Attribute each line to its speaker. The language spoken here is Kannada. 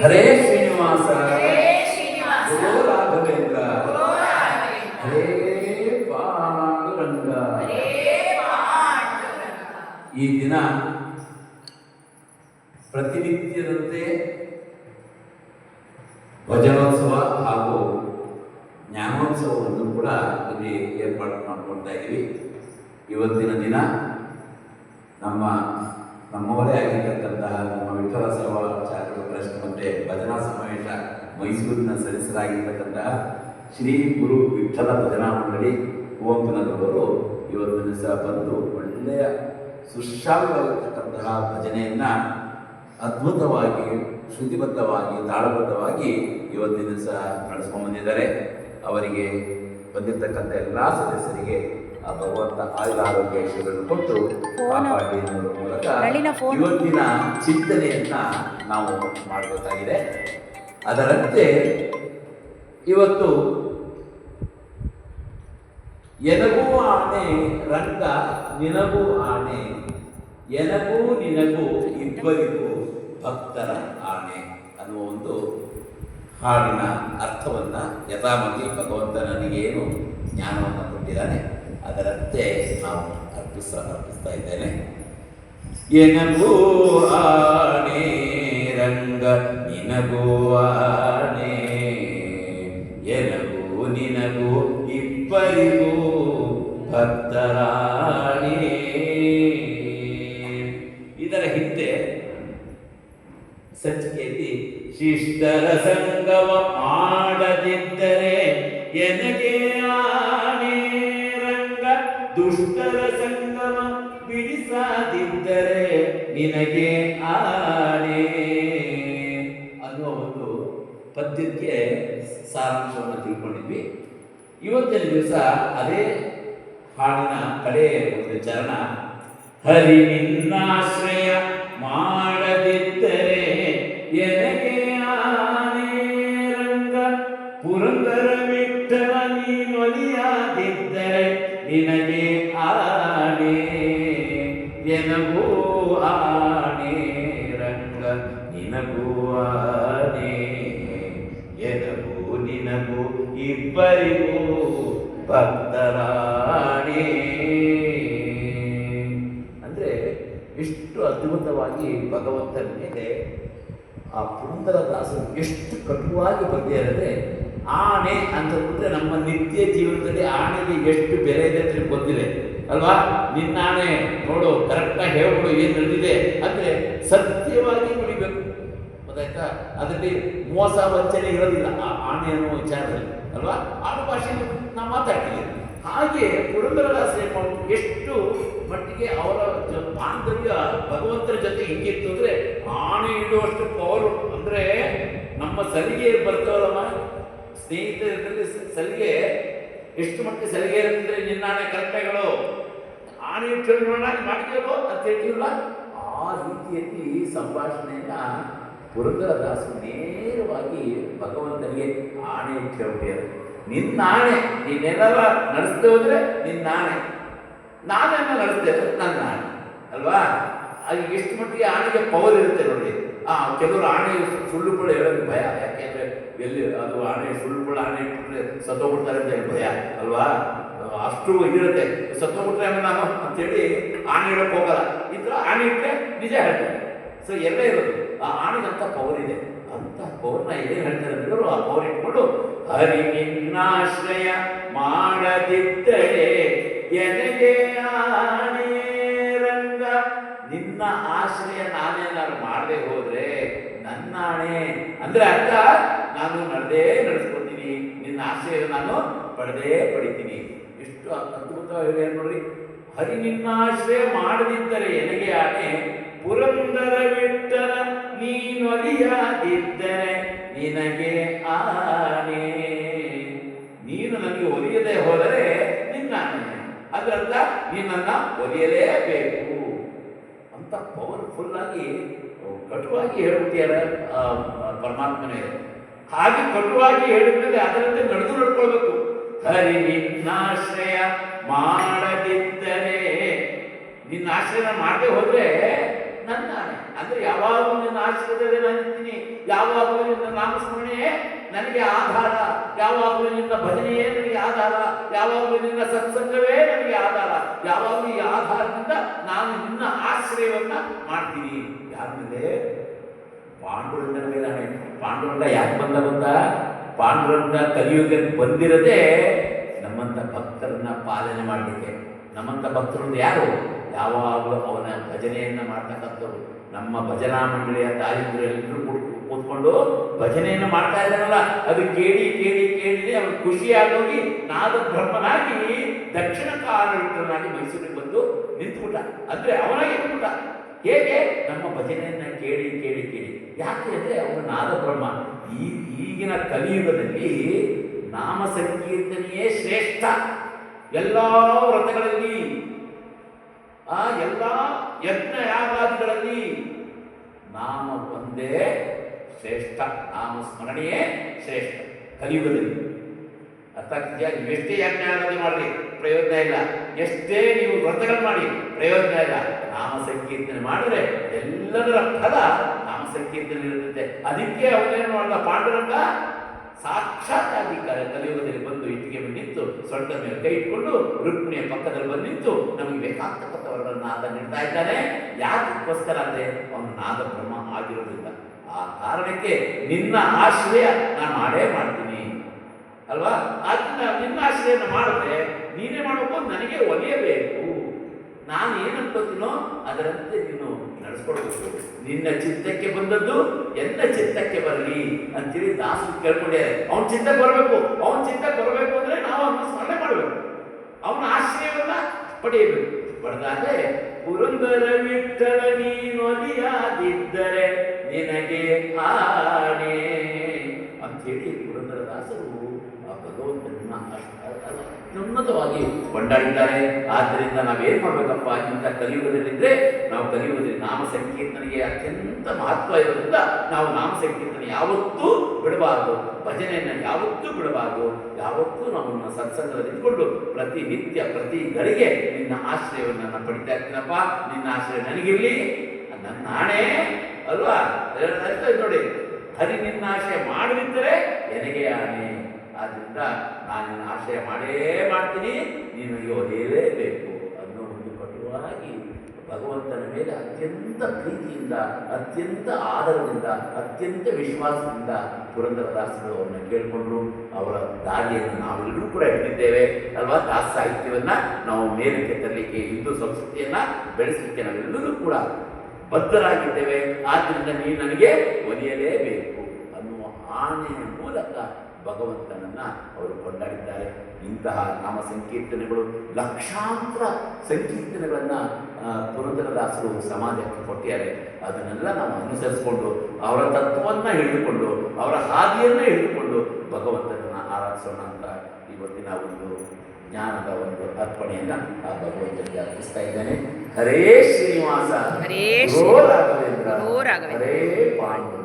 Speaker 1: ಹರೇ ಶ್ರೀನಿವಾಸ. ಓ ರಾಘವೇಂದ್ರ ಹರೇ ಪಾಂಡುರಂಗ. ಈ ದಿನ ಪ್ರತಿನಿತ್ಯದಂತೆ ಭಜನೋತ್ಸವ ಹಾಗೂ ಜ್ಞಾನೋತ್ಸವವನ್ನು ಕೂಡ ಇಲ್ಲಿ ಏರ್ಪಾಡು ಮಾಡ್ಕೊಳ್ತಾ ಇದ್ದೀವಿ ಇವತ್ತಿನ ದಿನ ನಮ್ಮ ನಮ್ಮವರೇ ಆಗಿರ್ತಕ್ಕಂತಹ ನಮ್ಮ ವಿಠಲ ಸೇವಾ ಪ್ರಶ್ನೆ ಮತ್ತೆ ಭಜನಾ ಸಮಾವೇಶ ಮೈಸೂರಿನ ಸದಸ್ಯರಾಗಿರ್ತಕ್ಕಂತಹ ಶ್ರೀ ಗುರು ವಿಠಲ ಭಜನಾ ಮಂಡಳಿ ಕುವಂಪನದವರು ಇವತ್ತು ದಿವಸ ಬಂದು ಒಳ್ಳೆಯ ಸುಶ್ರಾವ್ಯವಾಗಿರ್ತಕ್ಕಂತಹ ಭಜನೆಯನ್ನು ಅದ್ಭುತವಾಗಿ, ಶ್ರುತಿಬದ್ಧವಾಗಿ, ತಾಳಬದ್ಧವಾಗಿ ಇವತ್ತಿನ ದಿವಸ ನಡೆಸ್ಕೊಂಡು ಬಂದಿದ್ದಾರೆ. ಅವರಿಗೆ ಬಂದಿರತಕ್ಕಂಥ ಎಲ್ಲ ಸದಸ್ಯರಿಗೆ ಆ ಭಗವಂತ ಆಯುಧ ಆರೋಗ್ಯ ಐಶ್ವರ್ಯವನ್ನು ಕೊಟ್ಟು ಕಾಪಾಡಿ ಎನ್ನುವುದರ ಮೂಲಕ. ಇವತ್ತಿನ ಚಿಂತನೆಯನ್ನ ನಾವು ಮಾಡಬೇಕಾಗಿದೆ ಅದರಂತೆ ಇವತ್ತು ಎನಗೂ ಆನೆ ರಂಗ ನಿನಗೂ ಆನೆ ಎನಗೂ ನಿನಗೂ ಇಬ್ಬರಿಗೂ ಭಕ್ತರ ಆನೆ ಅನ್ನುವ ಒಂದು ಹಾಡಿನ ಅರ್ಥವನ್ನು ಯಥಾಮತಿ ಭಗವಂತ ನನಗೇನು ಜ್ಞಾನವನ್ನು ಕೊಟ್ಟಿದ್ದಾನೆ ಅದರಂತೆ ನಾವು ಅರ್ಪಿಸ ಅರ್ಪಿಸ್ತಾ ಇದ್ದೇನೆ. ಎನಗೂ ಆಣೆ ರಂಗ, ನಿನಗೂ ಆಣೆ, ಎನಗೂ ನಿನಗೂ ಇಬ್ಬರಿಗೂ ಭಕ್ತರಾಣಿ. ಇದರ ಹಿಂದೆ ಸಂಚಿಕೆಯಲ್ಲಿ ಶಿಷ್ಟರ ಸಂಗಮ ಮಾಡದಿದ್ದರೆ ಎನಗೆ ದುಷ್ಟರ ಸಂಗಮ ಬಿಡಿಸದಿದ್ದರೆ ನಿನಗೆ ಆಣೆ ಅನ್ನುವ ಒಂದು ಪದ್ಯಕ್ಕೆ ಸಾರಾಂಶವನ್ನು ತಿಳ್ಕೊಂಡಿದ್ವಿ. ಇವತ್ತಿನ ದಿವಸ ಅದೇ ಹಾಡಿನ ಕಡೆ ಒಂದು ಚರಣ? ಹರಿ ನಿನ್ನಾಶ್ರಯ ಮಾಡದಿದ್ದರೆ ಎನಗೂ ಆನೆ ರಂಗ, ನಿನಗೂ ಆನೆ ಎನಗೂ ನಿನಗೂ ಇಬ್ಬರಿಗೂ ಭಕ್ತರಾಣಿ. ಅಂದರೆ ಎಷ್ಟು ಅದ್ಭುತವಾಗಿ ಭಗವಂತನ ಮೇಲೆ ಆ ಪುರಂದರದಾಸರು ಎಷ್ಟು ಕಟುವಾಗಿ ಬಂದಿರದೆ ಆಣೆ ಅಂತ ಬಿಟ್ರೆ ನಮ್ಮ ನಿತ್ಯ ಜೀವನದಲ್ಲಿ ಆಣೆಗೆ ಎಷ್ಟು ಬೆಲೆ ಇದೆ ಅಂತ ಗೊತ್ತಿದೆ. ಅಲ್ವಾ? ನಿನ್ನ ಆಣೆ ನೋಡು ಕರೆಕ್ಟಾಗಿ ಹೇಳ್ಬಿಡು ಏನು ನಡೆದಿದೆ ಅಂದ್ರೆ ಸತ್ಯವಾಗಿ ನುಡಿಬೇಕು ಗೊತ್ತಾಯ್ತಾ? ಅದರಲ್ಲಿ ಮೋಸ ವಂಚನೆ ಇರೋದಿಲ್ಲ ಆ ಆಣೆ ಅನ್ನೋ ವಿಚಾರದಲ್ಲಿ, ಅಲ್ವಾ? ಆಡು ಭಾಷೆಯಲ್ಲಿ ನಾವು ಮಾತಾಡ್ತೀವಿ. ಹಾಗೆ ಪುರಂದರದಾಸ ಏನ್ ಎಷ್ಟು ಮಟ್ಟಿಗೆ ಅವರ ಬಾಂಧವ್ಯ ಭಗವಂತನ ಜೊತೆ ಹೆಂಗಿತ್ತು ಅಂದ್ರೆ ಆಣೆ ಇಡುವಷ್ಟು ಪವರ್ ಅಂದ್ರೆ ನಮ್ಮ ಸಲಿಗೆ ಬರ್ತಾವಲ್ಲಮ್ಮ ಸ್ನೇಹಿತರಲ್ಲಿ ಸಲಿಗೆ ಎಷ್ಟು ಮಟ್ಟಿಗೆ ಸಲಿಗೆ ಇರುತ್ತೆ ನಿನ್ನ ಆಣೆ ಆಣೆ ಇಟ್ಟು ನೋಡೋಣ ಅಂತ ಹೇಳ್ತೀವಲ್ಲ ಆ ರೀತಿಯಲ್ಲಿ ಸಂಭಾಷಣೆಯನ್ನ ಪುರಂದರದಾಸ ನೇರವಾಗಿ ಭಗವಂತನಿಗೆ ಆಣೆ ಹೇಳ್ಬಿಟ್ಟಿದ್ದಾರೆ. ನಿನ್ನ ಆಣೆ ನೀನೆಲ್ಲ ನಡೆಸ್ದೆ ಹೋದ್ರೆ ನಿನ್ನ ಆಣೆ. ನಾನೆಲ್ಲ ನಡೆಸ್ದೆ ನನ್ನ ಆಣೆ, ಅಲ್ವಾ? ಅದು ಎಷ್ಟು ಮಟ್ಟಿಗೆ ಆಣೆಗೆ ಪವರ್ ಇರುತ್ತೆ ನೋಡಿ. ಆ ಕೆಲವರು ಆಣೆ ಸುಳ್ಳು ಕೂಡ ಹೇಳೋದು ಭಯ. ಯಾಕೆಂದ್ರೆ ಎಲ್ಲಿ ಅದು ಆಣೆ ಸುಳ್ಳು ಕೂಡ ಆಣೆ ಇಟ್ಬಿಟ್ರೆ ಸತ್ತೋಗ್ಬಿಡ್ತಾರೆ ಅಂತ ಹೇಳಿ ಭಯ, ಅಲ್ವಾ? ಅಷ್ಟು ಸತ್ತೋಗ್ಬಿಟ್ರೆ ಅಂದ್ರೆ ನಾನು ಅಂತೇಳಿ ಆಣೆ ಇಡಕ್ಕೆ ಹೋಗಲ್ಲ. ಇದ್ರ ಆಣೆ ಇಟ್ಟರೆ ನಿಜ ಹೇಳ್ತಾರೆ. ಸೊ ಎಲ್ಲ ಇರೋದು? ಆ ಆಣೆಗಂತ ಪವರ್ ಇದೆ. ಅಂತ ಪವರ್ನ ಏನು ಹೇಳ್ತಾರೆ ಅಂದ್ರೆ ಆ ಪವರ್ ಇಟ್ಕೊಂಡು, ಹರಿ ನಿನ್ನಾಶ್ರಯ ಮಾಡದಿದ್ದರೆ ಎನಗೆ ರಂಗ? ನಿನ್ನ ಆಶ್ರಯ ನಾನೇನಾದ್ರು ಮಾಡದೆ ಹೋದ್ರೆ ನನ್ನ ಆಣೆ ಅಂದ್ರೆ ಅರ್ಥ? ನಾನು ನಡೆದೇ ನಡೆಸ್ಕೊತೀನಿ. ನಿನ್ನ ಆಶ್ರಯ ನಾನು ಪಡೆದೇ ಪಡಿತೀನಿ. ಎಷ್ಟು ಅದ್ಭುತವಾಗಿ ನೋಡಿ ಹರಿ ನಿನ್ನಾಶ್ರಯ ಮಾಡದಿದ್ದರೆ ಎನಗೆ ಆಣೆ ಪುರಂದರ ವಿಠಲ ನೀನೊಲಿಯಾದಿದ್ದರೆ ನಿನಗೆ ಆನೆ. ನೀನು ನನಗೆ ಒಲಿಯದೆ ಹೋದರೆ ನಿನ್ನ ಅದರರ್ಥ ನಿನ್ನನ್ನ ಒಲಿಯಲೇಬೇಕು. ಅಂತ ಪವರ್ಫುಲ್ ಆಗಿ ಕಟುವಾಗಿ ಹೇಳುತ್ತೀರ ಪರಮಾತ್ಮನೇ. ಹಾಗೆ ಕಟುವಾಗಿ ಹೇಳಿದ್ಮೇಲೆ ಅದರಂತೆ ನಡೆದು ನಡ್ಕೊಳ್ಬೇಕು. ಹರಿ ನಿನ್ನಾಶ್ರಯ ಮಾಡದಿದ್ದರೆ ನಿನ್ನ ಆಶ್ರಯ ಮಾಡದೆ ಹೋದ್ರೆ ನನ್ನ ಅಂದ್ರೆ ಯಾವಾಗಲೂ ನಿನ್ನ ಆಶ್ರಯದಲ್ಲಿ ನಾನು ಇರ್ತೀನಿ. ಯಾವಾಗಲೂ ನಿನ್ನ ನಾಮಸ್ಮರಣೆಯೇ ನನಗೆ ಆಧಾರ. ಯಾವಾಗಲೂ ನಿನ್ನ ಭಜನೆಯೇ ನನಗೆ ಆಧಾರ. ಯಾವಾಗಲೂ ನಿನ್ನ ಸತ್ಸಂಗವೇ ನನಗೆ ಆಧಾರ. ಯಾವಾಗಲೂ ಈ ಆಧಾರದಿಂದ ನಾನು ನಿನ್ನ ಆಶ್ರಯವನ್ನ ಮಾಡ್ತೀನಿ. ಯಾರ ಮೇಲೆ ಪಾಂಡುರಂಗನ. ಪಾಂಡುರಂಗ ಯಾಕೆ ಬಂದ ಬಂದ ಪಾಂಡುರಂಗ ಕಲಿಯುಗಕ್ಕೆ ಬಂದಿರದೆ ನಮ್ಮಂಥ ಭಕ್ತರನ್ನ ಪಾಲನೆ ಮಾಡಲಿಕ್ಕೆ. ನಮ್ಮಂಥ ಭಕ್ತರು ಯಾರು? ಯಾವಾಗಲೂ ಅವನ ಭಜನೆಯನ್ನ ಮಾಡ್ತಕ್ಕಂಥವ್ರು. ನಮ್ಮ ಭಜನಾ ಮಂಡಳಿಯ ತಾಯಂದಿರು ಎಲ್ಲರೂ ಕೂತ್- ಕೂತ್ಕೊಂಡು ಭಜನೆಯನ್ನು ಮಾಡ್ತಾ ಇದ್ದಾರಲ್ಲ, ಅದು ಕೇಳಿ ಕೇಳಿ ಕೇಳಿ ಅವನು ಖುಷಿಯಾಗೋಗಿ ನಾದ ಬ್ರಹ್ಮನಾಗಿ ದಕ್ಷಿಣ ಕಾರಣನಾಗಿ ಮೈಸೂರಿಗೆ ಬಂದು ನಿಂತುಬಿಟ್ಟ. ಅಂದರೆ ಅವನಾಗಿ ನಿಂತುಬಿಟ್ಟ. ಹೇಗೆ? ನಮ್ಮ ಭಜನೆಯನ್ನ ಕೇಳಿ ಕೇಳಿ ಕೇಳಿ. ಯಾಕೆ ಅಂದ್ರೆ ಅವನು ನಾದ ಬ್ರಹ್ಮ. ಈ ಈಗಿನ ಕಲಿಯುಗದಲ್ಲಿ ನಾಮ ಸಂಕೀರ್ತನೆಯೇ ಶ್ರೇಷ್ಠ. ಎಲ್ಲ ವ್ರತಗಳಲ್ಲಿ, ಆ ಎಲ್ಲ ಯಜ್ಞ ಯಾಗಾದಿಗಳಲ್ಲಿ ನಾಮ ಒಂದೇ ಶ್ರೇಷ್ಠ, ನಾಮ ಸ್ಮರಣೆಯೇ ಶ್ರೇಷ್ಠ ಕಲಿಯುಗದಲ್ಲಿ. ಅರ್ಥ ಎಷ್ಟೇ ನೀವು ಎಷ್ಟೇ ಮಾಡಲಿ, ಪ್ರಯೋಜನ ಇಲ್ಲ. ಎಷ್ಟೇ ನೀವು ವ್ರತಗಳು ಮಾಡಿ, ಪ್ರಯೋಜನ ಇಲ್ಲ. ನಾಮ ಸಂಕೀರ್ತನೆ ಮಾಡಿದ್ರೆ ಎಲ್ಲದರ ಫಲ ನಾಮ ಸಂಕೀರ್ತನೆ ಇರುತ್ತೆ ಅದಕ್ಕೆ ಅವನೇನು ಮಾಡಲ್ಲ ಪಾಂಡುರಂಗ ಸಾಕ್ಷಾತ್ತಾಗಿ ಕ- ಕಲಿಯುಗದಲ್ಲಿ ಬಂದು ಇಟ್ಟಿಗೆ ಬಂದಿತ್ತು. ನಿಂತು ಮೇಲೆ ಕೈ ಇಟ್ಕೊಂಡು ರುಕ್ಮಿಣಿಯ ಪಕ್ಕದಲ್ಲಿ ಬಂದು ನಮಗೆ ನಮಗೆ ಬೇಕಾಗ್ತಕ್ಕಂಥವರನ್ನ ನಾದ ನೀಡ್ತಾ ಇದ್ದಾನೆ. ಯಾಕೋಸ್ಕರ ಅಂದರೆ ಅವನು ನಾದ ಬ್ರಹ್ಮ ಆಗಿರೋದಿಲ್ಲ ಆ ಕಾರಣಕ್ಕೆ ನಿನ್ನ ಆಶ್ರಯ ನಾನು ಮಾಡೇ ಮಾಡ್ತೀನಿ. ಅಲ್ವಾ? ಅದನ್ನ ನಿನ್ನ ಆಶ್ರಯನ ಮಾಡಿದ್ರೆ ನೀನೇ ಮಾಡಬೇಕು ನನಗೆ ಒಲಿಯಬೇಕು ನಾನು ಏನಂತೀನೋ ಅದರಂತೆ ನೀನು ನಡೆಸ್ಕೊಡ್ಬೇಕು ನಿನ್ನ ಚಿತ್ತಕ್ಕೆ ಬಂದದ್ದು ಎಲ್ಲ ಚಿತ್ತಕ್ಕೆ ಬರಲಿ ಅಂತೇಳಿ ದಾಸು ಕೇಳ್ಕೊಂಡೆ. ಅವನ ಚಿಂತೆ ಬರಬೇಕು. ಅವನ ಚಿಂತೆ ಬರಬೇಕು ಅಂದ್ರೆ ನಾವು ಅವನ ಸ್ಮರಣೆ ಮಾಡಬೇಕು. ಅವನ ಆಶ್ರಯವನ್ನ ಪಡೆಯಬೇಕು. ಪಡೆದಾದ್ರೆ ಪುರಂದರ ವಿಠಲ ನೀನೊಲಿಯಾದಿದ್ದರೆ ನಿನಗೆ ಆಣೆ ಅಂಥೇಳಿ ಪುರಂದರದಾಸರು ಆ ಭಗವಂತನನ್ನ ಉನ್ನತವಾಗಿ ಕೊಂಡಾಡಿದ್ದಾರೆ. ಆದ್ದರಿಂದ ನಾವೇನು ಮಾಡಬೇಕಪ್ಪ? ಇಂಥ ಕಲಿಯುವುದರಿಂದ ನಾವು ಕಲಿಯುವುದರಲ್ಲಿ ನಾಮ ಸಂಕೀರ್ತನೆಗೆ ಅತ್ಯಂತ ಮಹತ್ವ ಇರೋದ್ರಿಂದ ನಾವು ನಾಮ ಸಂಕೀರ್ತನೆ ಯಾವತ್ತೂ ಬಿಡಬಾರದು. ಭಜನೆಯನ್ನು ಯಾವತ್ತೂ ಬಿಡಬಾರದು. ಯಾವತ್ತೂ ನಮ್ಮನ್ನು ಸತ್ಸಂಗದಲ್ಲಿ ಪ್ರತಿ ನಿತ್ಯ, ಪ್ರತಿ ಗಳಿಗೆ ನಿನ್ನ ಆಶ್ರಯವನ್ನು ನಾನು ಪಡಿತಾ ಇರ್ತೀನಪ್ಪ. ನಿನ್ನ ಆಶ್ರಯ ನನಗಿರಲಿ. ನನ್ನ ಆಣೆ. ಅಲ್ವಾ? ನೋಡಿ. ಹರಿ ನಿನ್ನ ಆಶ್ರಯ ಮಾಡದಿದ್ದರೆ ನನಗೆ ಆಣೆ? ಆದ್ರಿಂದ ನಾನು ಆಶ್ರಯ ಮಾಡೇ ಮಾಡ್ತೀನಿ. ನೀನು ಯೋಧೇಲೇಬೇಕು ಅನ್ನೋ ಒಂದು ಕಟುವಾಗಿ ಭಗವಂತನ ಮೇಲೆ ಅತ್ಯಂತ ಪ್ರೀತಿಯಿಂದ, ಅತ್ಯಂತ ಆದರದಿಂದ, ಅತ್ಯಂತ ವಿಶ್ವಾಸದಿಂದ ಪುರಂದರದಾಸರು ಅವರನ್ನು ಕೇಳಿಕೊಂಡ್ರು. ಅವರ ದಾರಿಯನ್ನು ನಾವೆಲ್ಲರೂ ಕೂಡ ಹಿಡಿದಿದ್ದೇವೆ. ಅಲ್ವಾ? ದಾಸ ಸಾಹಿತ್ಯವನ್ನು ನಾವು ಮೇಲಕ್ಕೆ ತರಲಿಕ್ಕೆ, ಹಿಂದೂ ಸಂಸ್ಕೃತಿಯನ್ನು ಬೆಳೆಸಲಿಕ್ಕೆ ನಾವೆಲ್ಲರೂ ಕೂಡ ಬದ್ಧರಾಗಿದ್ದೇವೆ. ಆದ್ದರಿಂದ ನೀನು ನನಗೆ ಒಲಿಯಲೇಬೇಕು ಅನ್ನುವ ಆನೆಯ ಮೂಲಕ ಭಗವಂತನನ್ನ ಅವರು ಕೊಂಡಾಡಿದ್ದಾರೆ. ಇಂತಹ ನಾಮ ಸಂಕೀರ್ತನೆಗಳು ಲಕ್ಷಾಂತರ ಸಂಕೀರ್ತನೆಗಳನ್ನ ಪುರಂದರದಾಸರು ಸಮಾಜಕ್ಕೆ ಕೊಟ್ಟಿದ್ದಾರೆ. ಅದನ್ನೆಲ್ಲ ನಾವು ಅನುಸರಿಸಿಕೊಂಡು ಅವರ ತತ್ವವನ್ನ ಹಿಡಿದುಕೊಂಡು ಅವರ ಹಾದಿಯನ್ನೇ ಹಿಡಿದುಕೊಂಡು ಭಗವಂತನನ್ನ ಆರಾಧಿಸೋಣ ಅಂತ ಇವತ್ತಿನ ಒಂದು ಜ್ಞಾನದ ಒಂದು ಅರ್ಪಣೆಯನ್ನ ಆ ಭಗವಂತನಿಗೆ ಅರ್ಪಿಸ್ತಾ ಇದ್ದಾನೆ. ಹರೇ ಶ್ರೀನಿವಾಸ.
Speaker 2: ಹರೇ ಶ್ರೀ- ರಾಘವೇಂದ್ರ.
Speaker 1: ಹರೇ ಪಾಂಡುರಂಗ